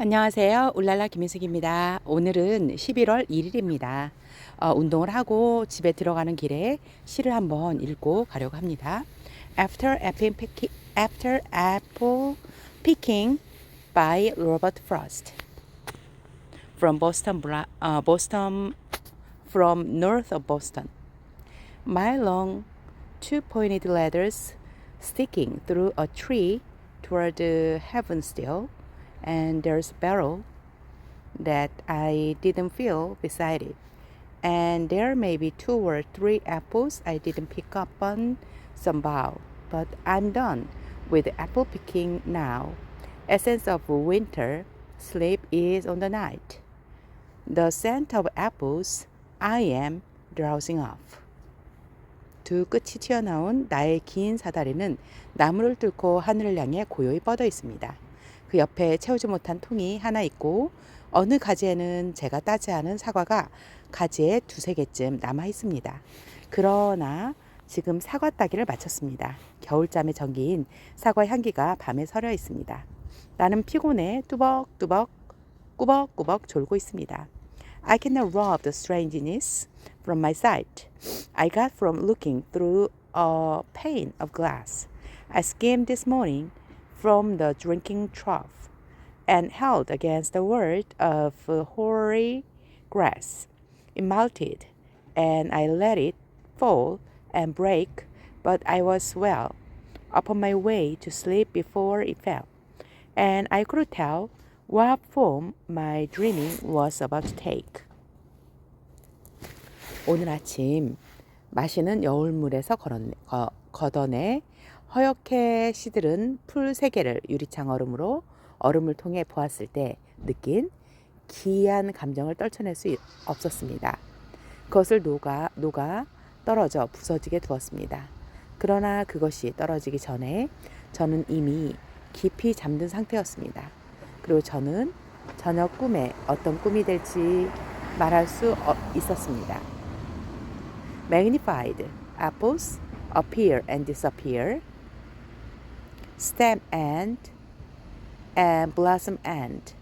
안녕하세요. 울랄라 김인숙입니다. 오늘은 11월 1일입니다. 어, 운동을 하고 집에 들어가는 길에 시를 한번 읽고 가려고 합니다. After apple picking, after apple picking by Robert Frost from Boston, uh, Boston, from north of Boston. My long two-pointed ladders sticking through a tree toward heaven still, and there's a barrel that I didn't feel beside it. And there may be two or three apples I didn't pick up on some bough, but I'm done with apple picking now. Essence of winter, sleep is on the night. The scent of apples, I am drowsing off. 두 끝이 튀어나온 나의 긴 사다리는 나무를 뚫고 하늘을 향해 고요히 뻗어 있습니다. 그 옆에 채우지 못한 통이 하나 있고 어느 가지에는 제가 따지 않은 사과가 가지에 두세 개쯤 남아 있습니다. 그러나 지금 사과 따기를 마쳤습니다. 겨울잠에 잠긴 사과 향기가 밤에 서려 있습니다. 나는 피곤해 뚜벅뚜벅 꾸벅꾸벅 졸고 있습니다. I cannot rob the strangeness from my sight. I got from looking through a pane of glass. I skimmed this morning from the drinking trough and held against the word of hoary grass. It melted, and I let it fall and break, but I was well upon my way to sleep before it fell, and I could tell what form my dreaming was about to take. 오늘 아침 마시는 여울물에서 걸었네, 거, 걷어내 허옇게 시들은 풀 세 개를 유리창 얼음으로 얼음을 통해 보았을 때 느낀 기이한 감정을 떨쳐낼 수 없었습니다. 그것을 녹아 녹아 떨어져 부서지게 두었습니다. 그러나 그것이 떨어지기 전에 저는 이미 깊이 잠든 상태였습니다. 그리고 저는 저녁 꿈에 어떤 꿈이 될지 말할 수 있었습니다. Magnified apples appear and disappear. Stem end and blossom end,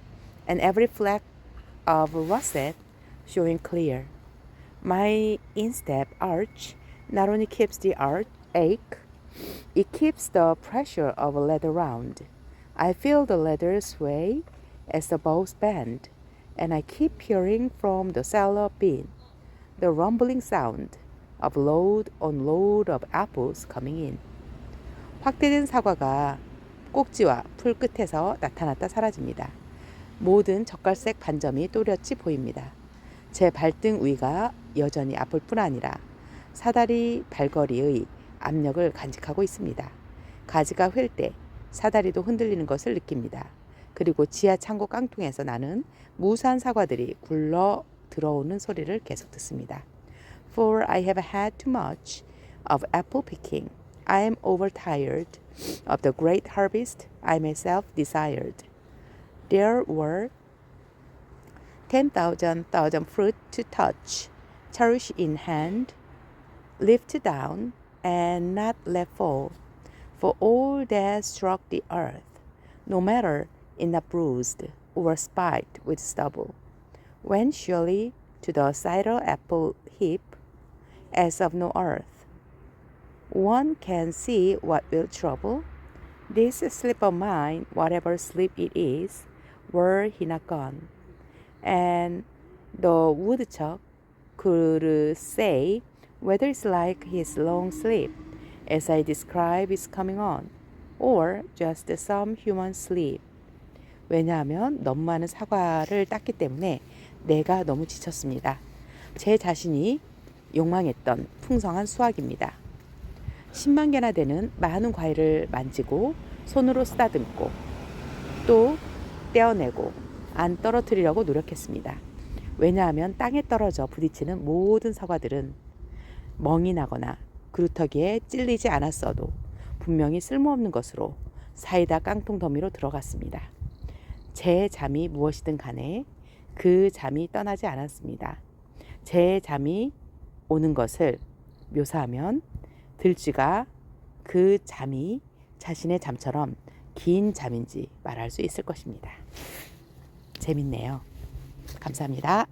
and every fleck of russet showing clear. My instep arch not only keeps the arch ache, it keeps the pressure of leather round. I feel the leather sway as the bows bend, and I keep hearing from the cellar bin the rumbling sound of load on load of apples coming in. 확대된 사과가 꼭지와 풀 끝에서 나타났다 사라집니다. 모든 젓갈색 반점이 또렷이 보입니다. 제 발등 위가 여전히 아플 뿐 아니라 사다리 발걸이의 압력을 간직하고 있습니다. 가지가 휠 때 사다리도 흔들리는 것을 느낍니다. 그리고 지하 창고 깡통에서 나는 무수한 사과들이 굴러 들어오는 소리를 계속 듣습니다. For I have had too much of apple picking. I am overtired of the great harvest I myself desired. There were ten thousand thousand fruit to touch, cherish in hand, lift down, and not let fall. For all that struck the earth, no matter in a bruised or spiked with stubble, went surely to the cider apple heap, as of no earth. One can see what will trouble. This sleep of mine, whatever sleep it is, were he not gone. And the woodchuck could say whether it's like his long sleep, as I describe is coming on, or just some human sleep. 왜냐하면 너무 많은 사과를 땄기 때문에 내가 너무 지쳤습니다. 제 자신이 욕망했던 풍성한 수확입니다. 10만 개나 되는 많은 과일을 만지고 손으로 쓰다듬고 또 떼어내고 안 떨어뜨리려고 노력했습니다. 왜냐하면 땅에 떨어져 부딪히는 모든 사과들은 멍이 나거나 그루터기에 찔리지 않았어도 분명히 쓸모없는 것으로 사이다 깡통 더미로 들어갔습니다. 제 잠이 무엇이든 간에 그 잠이 떠나지 않았습니다. 제 잠이 오는 것을 묘사하면 들쥐가 그 잠이 자신의 잠처럼 긴 잠인지 말할 수 있을 것입니다. 재밌네요. 감사합니다.